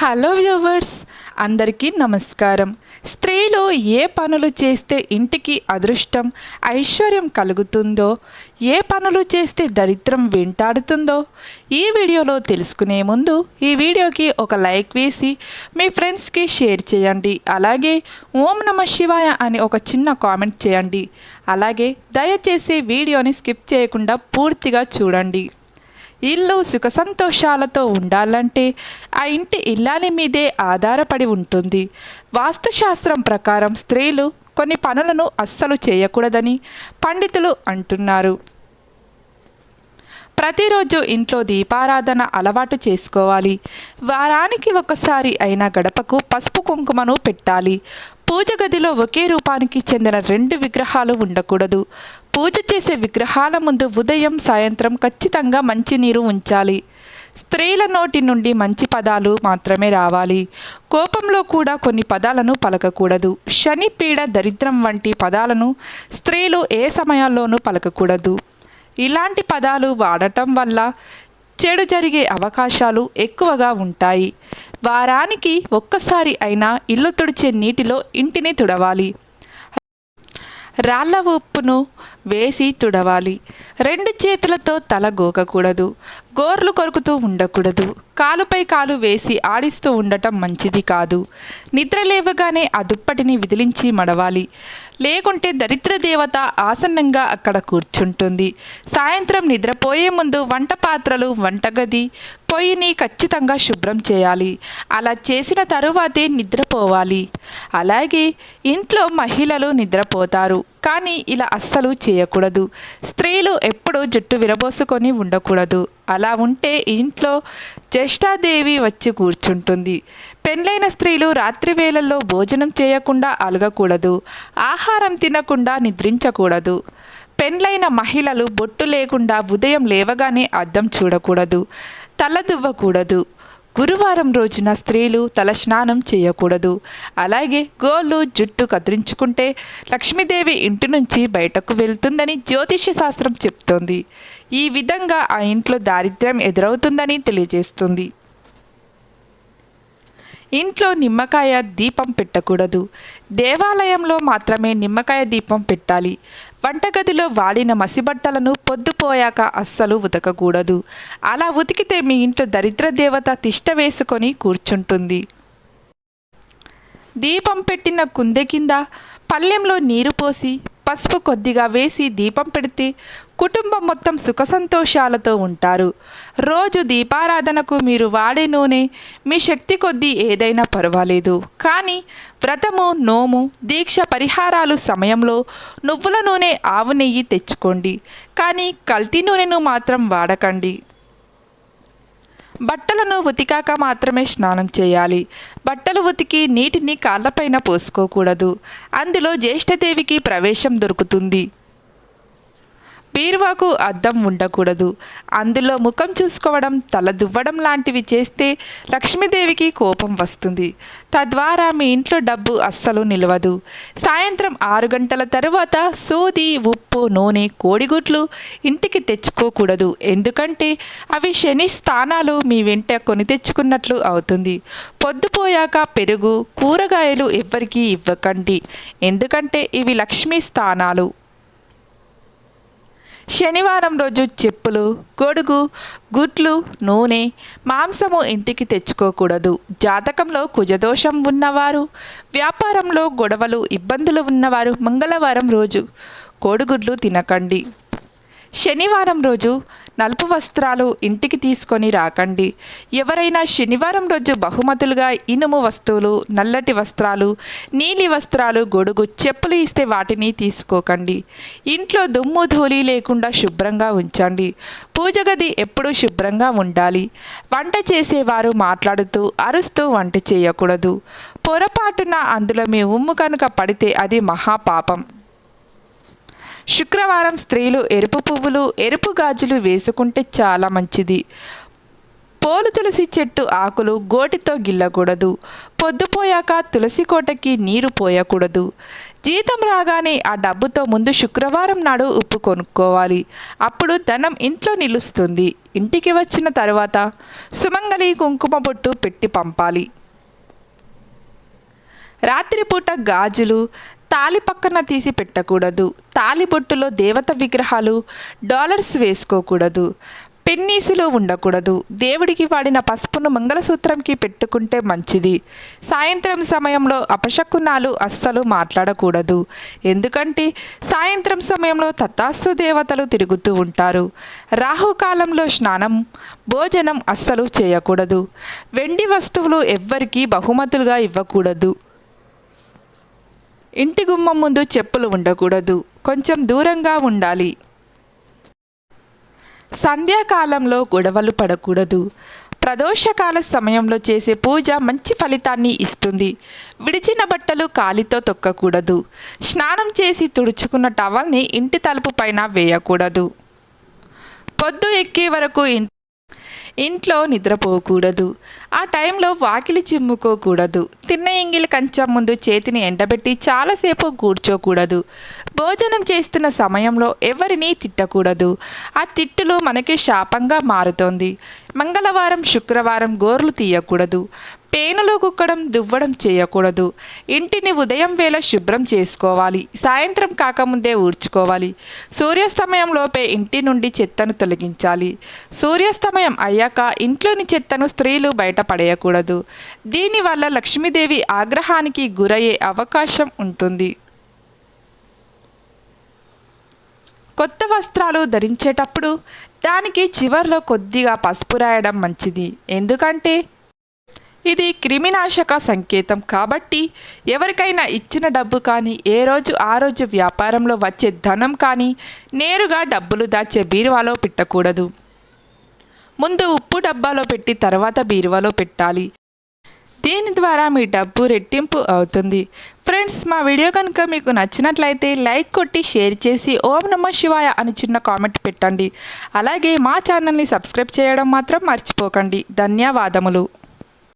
Hello viewers అందరికీ నమస్కారం. స్త్రీలు ఏ పనులు చేస్తే ఇంటికి అదృష్టం ఐశ్వర్యం కలుగుతుందో ఏ పనులు చేస్తే దరిద్రం వెంటాడుతుందో ఈ వీడియోలో తెలుసుకునే ముందు ఈ వీడియోకి ఒక లైక్ వేసి మీ ఫ్రెండ్స్కి షేర్ చేయండి. అలాగే ఓం నమ శివాయ అని ఒక చిన్న కామెంట్ చేయండి. అలాగే దయచేసి వీడియోని స్కిప్ చేయకుండా పూర్తిగా చూడండి. ఇల్లు సుఖ సంతోషాలతో ఉండాలంటే ఆ ఇంటి ఇల్లాలి మీదే ఆధారపడి ఉంటుంది. వాస్తుశాస్త్రం ప్రకారం స్త్రీలు కొన్ని పనులను అస్సలు చేయకూడదని పండితులు అంటున్నారు. ప్రతిరోజు ఇంట్లో దీపారాధన అలవాటు చేసుకోవాలి. వారానికి ఒకసారి అయినా గడపకు పసుపు కుంకుమను పెట్టాలి. పూజ గదిలో ఒకే రూపానికి చెందిన రెండు విగ్రహాలు ఉండకూడదు. పూజ చేసే విగ్రహాల ముందు ఉదయం సాయంత్రం ఖచ్చితంగా మంచినీరు ఉంచాలి. స్త్రీల నోటి నుండి మంచి పదాలు మాత్రమే రావాలి. కోపంలో కూడా కొన్ని పదాలను పలకకూడదు. శని పీడ దరిద్రం వంటి పదాలను స్త్రీలు ఏ సమయాల్లోనూ పలకకూడదు. ఇలాంటి పదాలు వాడటం వల్ల చెడు జరిగే అవకాశాలు ఎక్కువగా ఉంటాయి. వారానికి ఒక్కసారి అయినా ఇల్లు తుడిచే నీటిలో ఇంటిని తుడవాలి. రాళ్ళ ఉప్పును వేసి తుడవాలి. రెండు చేతులతో తల గోకకూడదు. గోర్లు కొరుకుతూ ఉండకూడదు. కాలుపై కాలు వేసి ఆడిస్తూ ఉండటం మంచిది కాదు. నిద్ర లేవగానే ఆ దుప్పటిని విదిలించి మడవాలి. లేకుంటే దరిద్ర దేవత ఆసన్నంగా అక్కడ కూర్చుంటుంది. సాయంత్రం నిద్రపోయే ముందు వంట పాత్రలు వంటగది పొయ్యిని ఖచ్చితంగా శుభ్రం చేయాలి. అలా చేసిన తరువాతే నిద్రపోవాలి. అలాగే ఇంట్లో మహిళలు నిద్రపోతారు. కానీ ఇలా అస్సలు చేయకూడదు. స్త్రీలు ఎప్పుడూ జుట్టు విరబోసుకొని ఉండకూడదు. అలా ఉంటే ఇంట్లో జ్యేష్ఠాదేవి వచ్చి కూర్చుంటుంది. పెండ్లైన స్త్రీలు రాత్రి వేళల్లో భోజనం చేయకుండా అలగకూడదు. ఆహారం తినకుండా నిద్రించకూడదు. పెండ్లైన మహిళలు బొట్టు లేకుండా ఉదయం లేవగానే అద్దం చూడకూడదు. తల దువ్వకూడదు గురువారం రోజున స్త్రీలు తలస్నానం చేయకూడదు. అలాగే గోళ్ళు జుట్టు కత్తిరించుకుంటే లక్ష్మీదేవి ఇంటి నుంచి బయటకు వెళ్తుందని జ్యోతిష్య శాస్త్రం చెప్తోంది. ఈ విధంగా ఆ ఇంట్లో దారిద్ర్యం ఎదురవుతుందని తెలియజేస్తుంది. ఇంట్లో నిమ్మకాయ దీపం పెట్టకూడదు. దేవాలయంలో మాత్రమే నిమ్మకాయ దీపం పెట్టాలి. వంటగదిలో వాడిన మసిబట్టలను పొద్దుపోయాక అస్సలు ఉతకకూడదు. అలా ఉతికితే మీ ఇంట్లో దరిద్ర దేవత తిష్ట వేసుకొని కూర్చుంటుంది. దీపం పెట్టిన కుందె కింద పళ్ళెంలో నీరు పోసి పసుపు కొద్దిగా వేసి దీపం పెడితే కుటుంబం మొత్తం సుఖ సంతోషాలతో ఉంటారు. రోజు దీపారాధనకు మీరు వాడే నూనె మీ శక్తి కొద్దీ ఏదైనా పర్వాలేదు. కానీ వ్రతము నోము దీక్ష పరిహారాలు సమయంలో నువ్వుల నూనె ఆవు నెయ్యి తెచ్చుకోండి. కానీ కల్తీ నూనెను మాత్రం వాడకండి. బట్టలను ఉతికాక మాత్రమే స్నానం చేయాలి. బట్టలు ఉతికి నీటిని కాళ్ళపైన పోసుకోకూడదు. అందులో జ్యేష్ఠదేవికి ప్రవేశం దొరుకుతుంది. బీరువాకు అద్దం ఉండకూడదు. అందులో ముఖం చూసుకోవడం తల దువ్వడం లాంటివి చేస్తే లక్ష్మీదేవికి కోపం వస్తుంది. తద్వారా మీ ఇంట్లో డబ్బు అస్సలు నిలవదు. సాయంత్రం ఆరు గంటల తరువాత సూది ఉప్పు నూనె కోడిగుడ్లు ఇంటికి తెచ్చుకోకూడదు. ఎందుకంటే అవి శని స్థానాలు మీ వెంట కొని తెచ్చుకున్నట్లు అవుతుంది. పొద్దుపోయాక పెరుగు కూరగాయలు ఎవ్వరికీ ఇవ్వకండి. ఎందుకంటే ఇవి లక్ష్మీ స్థానాలు. శనివారం రోజు చెప్పులు గొడుగు గుడ్లు నూనె మాంసము ఇంటికి తెచ్చుకోకూడదు. జాతకంలో కుజదోషం ఉన్నవారు వ్యాపారంలో గొడవలు ఇబ్బందులు ఉన్నవారు మంగళవారం రోజు కోడిగుడ్లు తినకండి. శనివారం రోజు నలుపు వస్త్రాలు ఇంటికి తీసుకొని రాకండి. ఎవరైనా శనివారం రోజు బహుమతులుగా ఇనుము వస్తువులు నల్లటి వస్త్రాలు నీలి వస్త్రాలు గొడుగు చెప్పులు ఇస్తే వాటిని తీసుకోకండి. ఇంట్లో దుమ్ము ధూళి లేకుండా శుభ్రంగా ఉంచండి. పూజ గది ఎప్పుడూ శుభ్రంగా ఉండాలి. వంట చేసేవారు మాట్లాడుతూ అరుస్తూ వంట చేయకూడదు. పొరపాటున అందులో మీ ఉమ్ము కనుక పడితే అది మహాపాపం. శుక్రవారం స్త్రీలు ఎరుపు పువ్వులు ఎరుపు గాజులు వేసుకుంటే చాలా మంచిది. పోలు తులసి చెట్టు ఆకులు గోటితో గిల్లకూడదు. పొద్దుపోయాక తులసి కోటకి నీరు పోయకూడదు. జీతం రాగానే ఆ డబ్బుతో ముందు శుక్రవారం నాడు ఉప్పు కొనుక్కోవాలి. అప్పుడు ధనం ఇంట్లో నిలుస్తుంది. ఇంటికి వచ్చిన తర్వాత సుమంగలి కుంకుమ బొట్టు పెట్టి పంపాలి. రాత్రిపూట గాజులు తాలి పక్కన తీసి పెట్టకూడదు. తాలిబొట్టులో దేవత విగ్రహాలు డాలర్స్ వేసుకోకూడదు. పెన్నీసులు ఉండకూడదు. దేవుడికి వాడిన పసుపును మంగళసూత్రంకి పెట్టుకుంటే మంచిది. సాయంత్రం సమయంలో అపశకునాలు అస్సలు మాట్లాడకూడదు. ఎందుకంటే సాయంత్రం సమయంలో తత్తాస్తు దేవతలు తిరుగుతూ ఉంటారు. రాహుకాలంలో స్నానం భోజనం అస్సలు చేయకూడదు. వెండి వస్తువులు ఎవ్వరికీ బహుమతులుగా ఇవ్వకూడదు. ఇంటి గుమ్మం ముందు చెప్పులు ఉండకూడదు. కొంచెం దూరంగా ఉండాలి. సంధ్యాకాలంలో గొడవలు పడకూడదు. ప్రదోషకాల సమయంలో చేసే పూజ మంచి ఫలితాన్ని ఇస్తుంది. విడిచిన బట్టలు కాలితో తొక్కకూడదు. స్నానం చేసి తుడుచుకున్న టవల్ని ఇంటి తలుపు పైన వేయకూడదు. పొద్దు ఎక్కే వరకు ఇంటి ఇంట్లో నిద్రపోకూడదు. ఆ టైంలో వాకిలి చిమ్ముకోకూడదు. తిన్న ఎంగిలి కంచం ముందు చేతిని ఎండబెట్టి చాలాసేపు కూర్చోకూడదు. భోజనం చేస్తున్న సమయంలో ఎవరిని తిట్టకూడదు. ఆ తిట్టులు మనకి శాపంగా మారుతోంది. మంగళవారం శుక్రవారం గోర్లు తీయకూడదు. పేనులు కుక్కడం దువ్వడం చేయకూడదు. ఇంటిని ఉదయం వేళ శుభ్రం చేసుకోవాలి. సాయంత్రం కాకముందే ఊడ్చుకోవాలి. సూర్యాస్తమయంలోపే ఇంటి నుండి చెత్తను తొలగించాలి. సూర్యాస్తమయం అయ్యాక ఇంట్లోని చెత్తను స్త్రీలు బయట పడేయకూడదు. దీనివల్ల లక్ష్మీదేవి ఆగ్రహానికి గురయ్యే అవకాశం ఉంటుంది. కొత్త వస్త్రాలు ధరించేటప్పుడు దానికి చివర్లో కొద్దిగా పసుపు రాయడం మంచిది. ఎందుకంటే ఇది క్రిమినాశక సంకేతం కాబట్టి ఎవరికైనా ఇచ్చిన డబ్బు కానీ ఏ రోజు ఆ రోజు వ్యాపారంలో వచ్చే ధనం కానీ నేరుగా డబ్బులు దాచే బీరువాలో పెట్టకూడదు. ముందు ఉప్పు డబ్బాలో పెట్టి తర్వాత బీరువాలో పెట్టాలి. దీని ద్వారా మీ డబ్బు రెట్టింపు అవుతుంది. ఫ్రెండ్స్ మా వీడియో కనుక మీకు నచ్చినట్లయితే లైక్ కొట్టి షేర్ చేసి ఓం నమ శివాయ అని చిన్న కామెంట్ పెట్టండి. అలాగే మా ఛానల్ని సబ్స్క్రైబ్ చేయడం మాత్రం మర్చిపోకండి. ధన్యవాదములు.